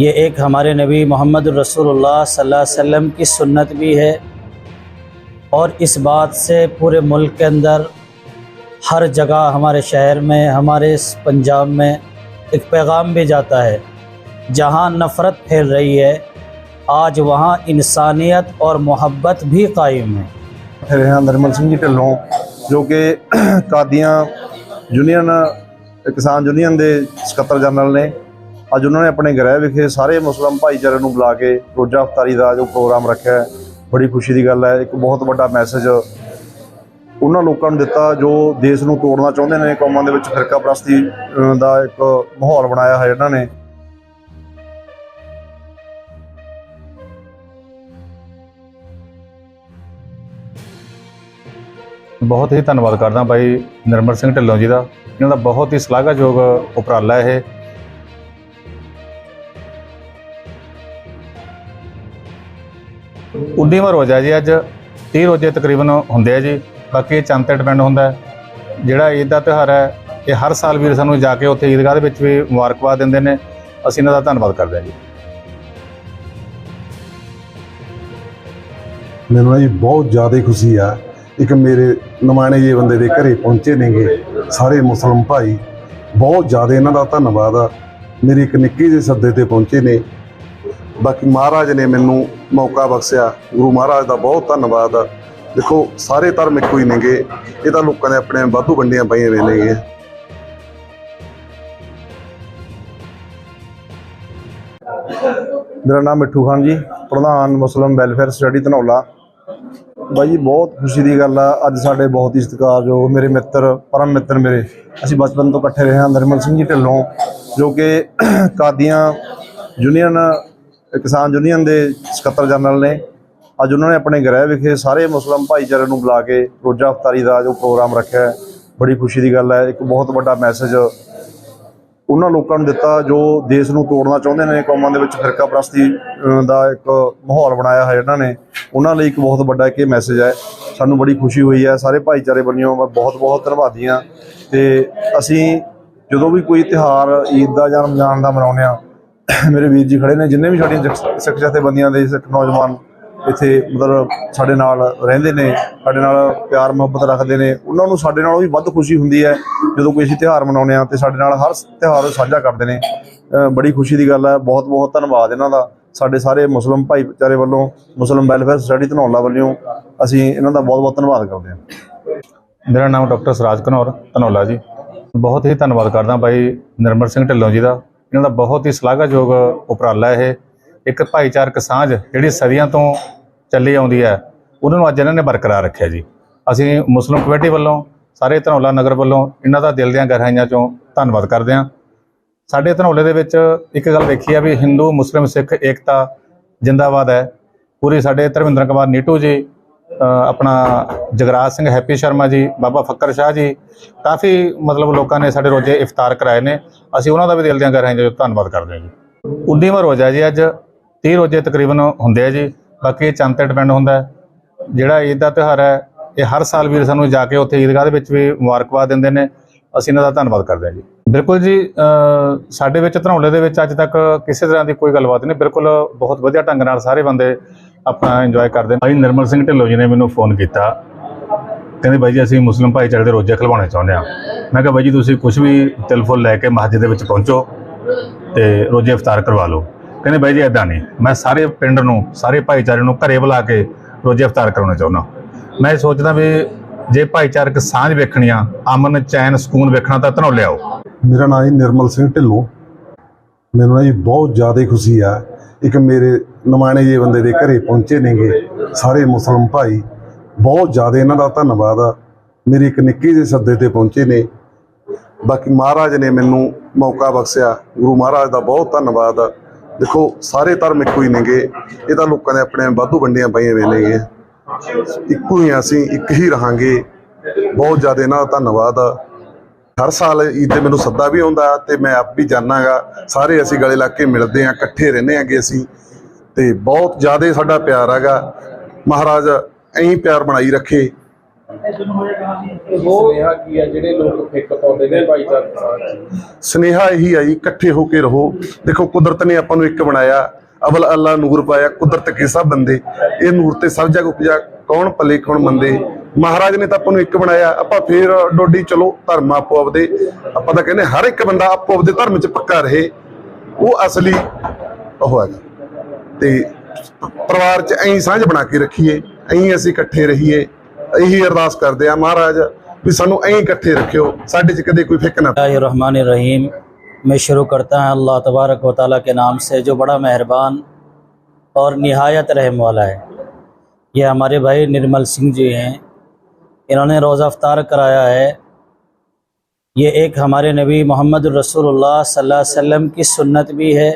یہ ایک ہمارے نبی محمد الرسول اللہ صلی اللہ علیہ وسلم کی سنت بھی ہے اور اس بات سے پورے ملک کے اندر ہر جگہ ہمارے شہر میں، ہمارے پنجاب میں ایک پیغام بھی جاتا ہے، جہاں نفرت پھیل رہی ہے، آج وہاں انسانیت اور محبت بھی قائم ہے۔ ریحان سنگھ جی ٹل ہوں جو کہ قادیاں یونین کسان یونین دے سکتر جنرل نے ਅੱਜ ਉਹਨਾਂ ਨੇ ਆਪਣੇ ਗ੍ਰਹਿ ਵਿਖੇ ਸਾਰੇ ਮੁਸਲਮ ਭਾਈਚਾਰੇ ਨੂੰ ਬੁਲਾ ਕੇ ਰੋਜ਼ਾ ਅਫਤਾਰੀ ਦਾ ਜੋ ਪ੍ਰੋਗਰਾਮ ਰੱਖਿਆ ਹੈ, ਬੜੀ ਖੁਸ਼ੀ ਦੀ ਗੱਲ ਹੈ, ਇੱਕ ਬਹੁਤ ਵੱਡਾ ਮੈਸੇਜ ਉਹਨਾਂ ਲੋਕਾਂ ਨੂੰ ਦਿੱਤਾ ਜੋ ਦੇਸ਼ ਨੂੰ ਤੋੜਨਾ ਚਾਹੁੰਦੇ ਨੇ, ਕੌਮਾਂ ਦੇ ਵਿੱਚ ਫਿਰਕਾ ਪ੍ਰਸਤੀ ਦਾ ਇੱਕ ਮਾਹੌਲ ਬਣਾਇਆ ਹੈ ਇਹਨਾਂ ਨੇ। ਬਹੁਤ ਹੀ ਧੰਨਵਾਦ ਕਰਦਾ ਬਾਈ ਨਿਰਮਲ ਸਿੰਘ ਢਿੱਲੋਂ ਜੀ ਦਾ। ਇਹਨਾਂ ਦਾ ਬਹੁਤ ਹੀ ਸ਼ਲਾਘਾਯੋਗ ਉਪਰਾਲਾ ਇਹ। ਉੱਨੀਵਾਂ ਰੋਜ਼ਾ ਜੀ, ਅੱਜ 30 ਰੋਜ਼ੇ ਤਕਰੀਬਨ ਹੁੰਦੇ ਆ ਜੀ। ਬਾਕੀ ਇਹ ਚੰਦ ਤੇ ਡਿਪੈਂਡ ਹੁੰਦਾ ਜਿਹੜਾ ਈਦ ਦਾ ਤਿਉਹਾਰ ਹੈ, ਇਹ ਹਰ ਸਾਲ ਵੀਰ ਸਾਨੂੰ ਜਾ ਕੇ ਉੱਥੇ ਈਦਗਾਹ ਦੇ ਵਿੱਚ ਵੀ ਮੁਬਾਰਕਬਾਦ ਦਿੰਦੇ ਨੇ। ਅਸੀਂ ਇਹਨਾਂ ਦਾ ਧੰਨਵਾਦ ਕਰਦੇ ਹਾਂ ਜੀ। ਮੈਨੂੰ ਜੀ ਬਹੁਤ ਜ਼ਿਆਦਾ ਖੁਸ਼ੀ ਆ। ਇੱਕ ਮੇਰੇ ਨਮਾਣੇ ਜੇ ਬੰਦੇ ਦੇ ਘਰੇ ਪਹੁੰਚੇ ਨੇਗੇ, ਸਾਰੇ ਮੁਸਲਮ ਭਾਈ। ਬਹੁਤ ਜ਼ਿਆਦਾ ਇਹਨਾਂ ਦਾ ਧੰਨਵਾਦ ਆ। ਮੇਰੀ ਇੱਕ ਨਿੱਕੀ ਜਿਹੇ ਸੱਦੇ ਤੇ ਪਹੁੰਚੇ ਨੇ। ਬਾਕੀ ਮਹਾਰਾਜ ਨੇ ਮੈਨੂੰ ਮੌਕਾ ਬਖਸ਼ਿਆ। ਗੁਰੂ ਮਹਾਰਾਜ ਦਾ ਬਹੁਤ ਧੰਨਵਾਦ। ਆ ਦੇਖੋ, ਸਾਰੇ ਧਰਮ ਇੱਕੋ ਹੀ ਨੇਗੇ। ਇਹ ਤਾਂ ਲੋਕਾਂ ਦੇ ਆਪਣੇ ਵਾਧੂ ਵੰਡੀਆਂ ਪਈਆਂ ਵੇ ਨੇਗੇ ਮੇਰਾ ਨਾਮ ਮਿੱਠੂ ਖਾਨ ਜੀ, ਪ੍ਰਧਾਨ ਮੁਸਲਮ ਵੈਲਫੇਅਰ ਸਟੱਡੀ ਧਨੌਲਾ। ਬਾਈ ਜੀ, ਬਹੁਤ ਖੁਸ਼ੀ ਦੀ ਗੱਲ ਆ। ਅੱਜ ਸਾਡੇ ਬਹੁਤ ਹੀ ਸਤਿਕਾਰਯੋਗ ਮੇਰੇ ਮਿੱਤਰ, ਪਰਮ ਮਿੱਤਰ ਮੇਰੇ। ਅਸੀਂ ਬਚਪਨ ਤੋਂ ਇਕੱਠੇ ਰਹੇ ਹਾਂ, ਨਰਮਲ ਸਿੰਘ ਜੀ ਢਿੱਲੋਂ, ਜੋ ਕਿ ਕਾਦੀਆਂ ਯੂਨੀਅਨ ਕਿਸਾਨ ਯੂਨੀਅਨ ਦੇ ਸਕੱਤਰ ਜਨਰਲ ਨੇ। ਅੱਜ ਉਹਨਾਂ ਨੇ ਆਪਣੇ ਗ੍ਰਹਿ ਵਿਖੇ ਸਾਰੇ ਮੁਸਲਮ ਭਾਈਚਾਰੇ ਨੂੰ ਬੁਲਾ ਕੇ ਰੋਜ਼ਾ ਅਫਤਾਰੀ ਦਾ ਜੋ ਪ੍ਰੋਗਰਾਮ ਰੱਖਿਆ ਹੈ, ਬੜੀ ਖੁਸ਼ੀ ਦੀ ਗੱਲ ਹੈ। ਇੱਕ ਬਹੁਤ ਵੱਡਾ ਮੈਸੇਜ ਉਹਨਾਂ ਲੋਕਾਂ ਨੂੰ ਦਿੱਤਾ ਜੋ ਦੇਸ਼ ਨੂੰ ਤੋੜਨਾ ਚਾਹੁੰਦੇ ਨੇ, ਕੌਮਾਂ ਦੇ ਵਿੱਚ ਫਿਰਕਾ ਪ੍ਰਸਤੀ ਦਾ ਇੱਕ ਮਾਹੌਲ ਬਣਾਇਆ ਹੈ ਇਹਨਾਂ ਨੇ। ਉਹਨਾਂ ਲਈ ਇੱਕ ਬਹੁਤ ਵੱਡਾ ਇੱਕ ਮੈਸੇਜ ਹੈ। ਸਾਨੂੰ ਬੜੀ ਖੁਸ਼ੀ ਹੋਈ ਹੈ। ਸਾਰੇ ਭਾਈਚਾਰੇ ਵੱਲੋਂ ਮੈਂ ਬਹੁਤ ਬਹੁਤ ਧੰਨਵਾਦੀ ਹਾਂ। ਤੇ ਅਸੀਂ ਜਦੋਂ ਵੀ ਕੋਈ ਤਿਹਾਰ ਈਦ ਦਾ ਜਾਂ ਰਮਜ਼ਾਨ ਦਾ ਮਨਾਉਂਦੇ ਆ ਮੇਰੇ ਵੀਰ ਜੀ ਖੜੇ ਨੇ, ਜਿੰਨੇ ਵੀ ਸਾਡੀਆਂ ਜਥ- ਸਿੱਖ ਜਥੇਬੰਦੀਆਂ ਦੇ ਸਿੱਖ ਨੌਜਵਾਨ ਇੱਥੇ ਮਤਲਬ ਸਾਡੇ ਨਾਲ ਰਹਿੰਦੇ ਨੇ, ਸਾਡੇ ਨਾਲ ਪਿਆਰ ਮੁਹੱਬਤ ਰੱਖਦੇ ਨੇ, ਉਹਨਾਂ ਨੂੰ ਸਾਡੇ ਨਾਲੋਂ ਵੀ ਵੱਧ ਖੁਸ਼ੀ ਹੁੰਦੀ ਹੈ। ਜਦੋਂ ਕੋਈ ਅਸੀਂ ਤਿਉਹਾਰ ਮਨਾਉਂਦੇ ਆ ਤੇ ਸਾਡੇ ਨਾਲ ਹਰ ਤਿਉਹਾਰ ਸਾਂਝਾ ਕਰਦੇ ਨੇ। ਬੜੀ ਖੁਸ਼ੀ ਦੀ ਗੱਲ ਹੈ ਬਹੁਤ ਬਹੁਤ ਧੰਨਵਾਦ ਇਹਨਾਂ ਦਾ। ਸਾਡੇ ਸਾਰੇ ਮੁਸਲਮ ਭਾਈਚਾਰੇ ਵੱਲੋਂ, ਮੁਸਲਮ ਵੈਲਫੇਅਰ ਸੁਸਾਇਟੀ ਧਨੌਲਾ ਵੱਲੋਂ ਅਸੀਂ ਇਹਨਾਂ ਦਾ ਬਹੁਤ ਬਹੁਤ ਧੰਨਵਾਦ ਕਰਦੇ ਹਾਂ। ਮੇਰਾ ਨਾਮ ਡਾਕਟਰ ਸਰਾਜ ਘਨੌਰ ਧਨੌਲਾ ਜੀ। ਬਹੁਤ ਹੀ ਧੰਨਵਾਦ ਕਰਦਾ ਭਾਈ ਨਿਰਮਲ ਸਿੰਘ ਢਿੱਲੋਂ ਜੀ ਦਾ। ਇਹਨਾਂ ਦਾ ਬਹੁਤ ਹੀ ਸ਼ਲਾਘਾਯੋਗ ਉਪਰਾਲਾ ਇਹ। ਇੱਕ ਭਾਈਚਾਰਕ ਸਾਂਝ ਜਿਹੜੀ ਸਦੀਆਂ ਤੋਂ ਚੱਲੀ ਆਉਂਦੀ ਹੈ, ਉਹਨਾਂ ਨੂੰ ਅੱਜ ਇਹਨਾਂ ਨੇ ਬਰਕਰਾਰ ਰੱਖਿਆ ਜੀ। ਅਸੀਂ ਮੁਸਲਿਮ ਕਮੇਟੀ ਵੱਲੋਂ, ਸਾਰੇ ਧਨੌਲਾ ਨਗਰ ਵੱਲੋਂ ਇਹਨਾਂ ਦਾ ਦਿਲ ਦੀਆਂ ਗਹਿਰਾਈਆਂ ਚੋਂ ਧੰਨਵਾਦ ਕਰਦੇ ਹਾਂ। ਸਾਡੇ ਧਨੌਲੇ ਦੇ ਵਿੱਚ ਇੱਕ ਗੱਲ ਦੇਖੀ ਆ ਵੀ ਹਿੰਦੂ, ਮੁਸਲਿਮ, ਸਿੱਖ, ਏਕਤਾ ਜਿੰਦਾਬਾਦ ਹੈ। ਪੂਰੀ ਸਾਡੇ ਧਰਮਿੰਦਰ ਕੁਮਾਰ ਨੀਟੂ ਜੀ ਆਪਣਾ ਜਗਰਾਜ ਸਿੰਘ ਹੈਪੀ ਸ਼ਰਮਾ ਜੀ, ਬਾਬਾ ਫੱਕਰ ਸ਼ਾਹ ਜੀ, ਕਾਫੀ ਮਤਲਬ ਲੋਕਾਂ ਨੇ ਸਾਡੇ ਰੋਜ਼ੇ ਇਫਤਾਰ ਕਰਾਏ ਨੇ। ਅਸੀਂ ਉਹਨਾਂ ਦਾ ਵੀ ਦਿਲ ਦੀਆਂ ਗਹਿਰਾਈਆਂ ਜੀ ਧੰਨਵਾਦ ਕਰਦੇ ਹਾਂ ਜੀ। 19ਵਾਂ ਰੋਜ਼ਾ ਜੀ ਅੱਜ 30 ਰੋਜ਼ੇ ਤਕਰੀਬਨ ਹੁੰਦੇ ਆ ਜੀ। ਬਾਕੀ ਇਹ ਚੰਦ ਤੇ ਡਿਪੈਂਡ ਹੁੰਦਾ ਜਿਹੜਾ ਈਦ ਦਾ ਤਿਉਹਾਰ ਹੈ, ਇਹ ਹਰ ਸਾਲ ਵੀਰ ਸਾਨੂੰ ਜਾ ਕੇ ਉੱਥੇ ਈਦਗਾਹ ਦੇ ਵਿੱਚ ਵੀ ਮੁਬਾਰਕਬਾਦ ਦਿੰਦੇ ਨੇ। ਅਸੀਂ ਇਹਨਾਂ ਦਾ ਧੰਨਵਾਦ ਕਰਦੇ ਹਾਂ ਜੀ। ਬਿਲਕੁਲ ਜੀ ਸਾਡੇ ਵਿੱਚ ਧਨੌਲੇ ਦੇ ਵਿੱਚ ਅੱਜ ਤੱਕ ਕਿਸੇ ਤਰ੍ਹਾਂ ਦੀ ਕੋਈ ਗੱਲਬਾਤ ਨਹੀਂ। ਬਿਲਕੁਲ ਬਹੁਤ ਵਧੀਆ ਢੰਗ ਨਾਲ ਸਾਰੇ ਬੰਦੇ ਆਪਣਾ ਇੰਜੋਏ ਕਰਦੇ ਨੇ। ਭਾਈ ਨਿਰਮਲ ਸਿੰਘ ਢਿੱਲੋਂ ਜੀ ਨੇ ਮੈਨੂੰ ਫੋਨ ਕੀਤਾ। ਕਹਿੰਦੇ ਬਾਈ ਜੀ, ਅਸੀਂ ਮੁਸਲਿਮ ਭਾਈਚਾਰੇ ਦੇ ਰੋਜ਼ੇ ਖਲਵਾਉਣੇ ਚਾਹੁੰਦੇ ਆ ਮੈਂ ਕਿਹਾ ਬਾਈ ਜੀ, ਤੁਸੀਂ ਕੁਝ ਵੀ ਤਿਲ ਫੁੱਲ ਲੈ ਕੇ ਮਸਜਿਦ ਦੇ ਵਿੱਚ ਪਹੁੰਚੋ ਤੇ ਰੋਜ਼ੇ ਇਫਤਾਰ ਕਰਵਾ ਲਓ। ਕਹਿੰਦੇ ਬਾਈ ਜੀ ਇਦਾਂ ਨਹੀਂ। ਮੈਂ ਸਾਰੇ ਪਿੰਡ ਨੂੰ, ਸਾਰੇ ਭਾਈਚਾਰੇ ਨੂੰ ਘਰੇ ਬੁਲਾ ਕੇ ਰੋਜ਼ੇ ਇਫਤਾਰ ਕਰਾਉਣਾ ਚਾਹੁੰਦਾ। ਮੈਂ ਸੋਚਦਾ ਵੀ ਜੇ ਭਾਈਚਾਰਕ ਸਾਂਝ ਵੇਖਣੀ ਆ, ਅਮਨ, ਚੈਨ, ਸਕੂਨ ਵੇਖਣਾ ਤਾਂ ਧਨੌਲੇ ਆਓ। ਮੇਰਾ ਨਾਮ ਜੀ ਨਿਰਮਲ ਸਿੰਘ ਢਿੱਲੋਂ। ਮੈਨੂੰ ਜੀ ਬਹੁਤ ਜ਼ਿਆਦਾ ਖੁਸ਼ੀ ਆ ਇੱਕ ਮੇਰੇ ਨਮਾਣੇ ਜੇ ਬੰਦੇ ਦੇ ਘਰੇ ਪਹੁੰਚੇ ਨੇਗੇ। ਸਾਰੇ ਮੁਸਲਮ ਭਾਈ, ਬਹੁਤ ਜ਼ਿਆਦਾ ਇਹਨਾਂ ਦਾ ਧੰਨਵਾਦ ਆ। ਮੇਰੀ ਇੱਕ ਨਿੱਕੇ ਜਿਹੇ ਸੱਦੇ ਤੇ ਪਹੁੰਚੇ ਨੇ। ਬਾਕੀ ਮਹਾਰਾਜ ਨੇ ਮੈਨੂੰ ਮੌਕਾ ਬਖਸ਼ਿਆ। ਗੁਰੂ ਮਹਾਰਾਜ ਦਾ ਬਹੁਤ ਧੰਨਵਾਦ ਆ। ਦੇਖੋ, ਸਾਰੇ ਧਰਮ ਇੱਕੋ ਹੀ ਨੇਗੇ। ਇਹ ਤਾਂ ਲੋਕਾਂ ਦੇ ਆਪਣੇ ਵਾਧੂ ਵੰਡੀਆਂ ਪਈਆਂ ਵੇ ਨੇਗੇ ਇੱਕੋ ਹੀ ਅਸੀਂ ਇੱਕ ਹੀ ਰਹਾਂਗੇ। ਬਹੁਤ ਜ਼ਿਆਦਾ ਇਹਨਾਂ ਦਾ ਧੰਨਵਾਦ ਆ। ਹਰ ਸਾਲ ਈਦ ਤੇ ਮੈਨੂੰ ਸੱਦਾ ਵੀ ਆਉਂਦਾ ਤੇ ਮੈਂ ਆਪ ਵੀ ਜਾਣਾਗਾ। ਸਾਰੇ ਅਸੀਂ ਗਲੇ ਲੱਗ ਕੇ ਮਿਲਦੇ ਆਂ ਇਕੱਠੇ ਰਹਿੰਦੇ ਆਂਗੇ ਅਸੀਂ। ਤੇ ਬਹੁਤ ਜ਼ਿਆਦਾ ਸਾਡਾ ਪਿਆਰ ਹੈਗਾ। ਮਹਾਰਾਜ ਐਂ ਪਿਆਰ ਬਣਾਈ ਰੱਖੇ। ਸੁਨੇਹਾ ਕੀ ਆ? ਜਿਹੜੇ ਲੋਕ ਫਿੱਕ ਪਾਉਂਦੇ ਨੇ ਭਾਈਚਾਰਕ ਸਾਂਝ 'ਚ? ਸਨੇਹਾ ਇਹੀ ਆ ਜੀ ਇਕੱਠੇ ਹੋ ਕੇ ਰਹੋ। ਦੇਖੋ ਕੁਦਰਤ ਨੇ ਆਪਾਂ ਨੂੰ ਇੱਕ ਬਣਾਇਆ। ਅਵਲ ਅੱਲਾ ਨੂਰ ਪਾਇਆ ਕੁਦਰਤ ਕੇ ਸਭ ਬੰਦੇ। ਇਹ ਨੂਰ ਤੇ ਸਭ ਜਗ ਉਪਜਾ। ਕੌਣ ਪਲੇ ਕੌਣ ਮੰਦੇ? ਮਹਾਰਾਜ ਨੇ ਤਾਂ ਆਪਾਂ ਨੂੰ ਇੱਕ ਬਣਾਇਆ ਆਪਾਂ ਫੇਰ ਡੋਡੀ ਚਲੋ ਧਰਮ ਆਪੋ ਆਪਦੇ ਆਪਾਂ ਤਾਂ ਕਹਿੰਦੇ ਹਰ ਇੱਕ ਬੰਦਾ ਆਪੋ ਆਪਦੇ ਧਰਮ 'ਚ ਪੱਕਾ ਰਹੇ ਉਹ ਅਸਲੀ ਉਹ ਹੈਗਾ ਤੇ ਪਰਿਵਾਰ 'ਚ ਐਂ ਸਾਂਝ ਬਣਾ ਕੇ ਰੱਖੀਏ ਐਂ ਅਸੀਂ ਇਕੱਠੇ ਰਹੀਏ ਇਹੀ ਅਰਦਾਸ ਕਰਦੇ ਆ ਮਹਾਰਾਜ ਵੀ ਸਾਨੂੰ ਐਂ ਇਕੱਠੇ ਰੱਖਿਓ ਸਾਡੇ 'ਚ ਕਦੇ ਕੋਈ ਫਿੱਕ ਨਾ रहीम मैं शुरू करता है अल्लाह तबारक व ताली के नाम से जो बड़ा मेहरबान और नहायत रहम वाला है ये हमारे भाई निर्मल सिंह जी हैं انہوں نے روزہ افطار کرایا ہے۔ یہ ایک ہمارے نبی محمد الرسول اللہ صلی اللہ علیہ وسلم کی سنت بھی ہے۔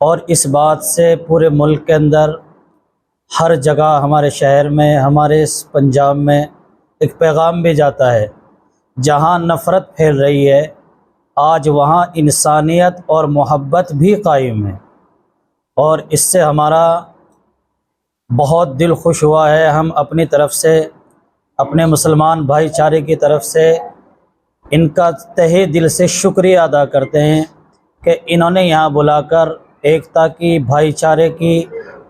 اور اس بات سے پورے ملک کے اندر ہر جگہ ہمارے شہر میں، ہمارے پنجاب میں ایک پیغام بھی جاتا ہے۔ جہاں نفرت پھیل رہی ہے، آج وہاں انسانیت اور محبت بھی قائم ہے۔ اور اس سے ہمارا بہت دل خوش ہوا ہے۔ ہم اپنی طرف سے اپنے مسلمان بھائی چارے کی طرف سے ان کا تہے دل سے شکریہ ادا کرتے ہیں کہ انہوں نے یہاں بلا کر ایکتا کی بھائی چارے کی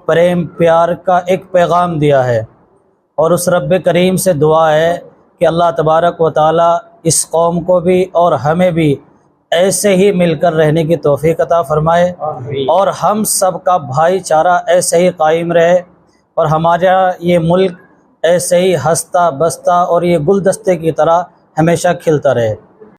پریم پیار کا ایک پیغام دیا ہے۔ اور اس رب کریم سے دعا ہے کہ اللہ تبارک و تعالی اس قوم کو بھی اور ہمیں بھی ایسے ہی مل کر رہنے کی توفیق عطا فرمائے۔ اور ہم سب کا بھائی چارہ ایسے ہی قائم رہے اور ہمارا یہ ملک ऐसे ही हंसता बसता और ये गुलदस्ते की तरह हमेशा खिलता रहे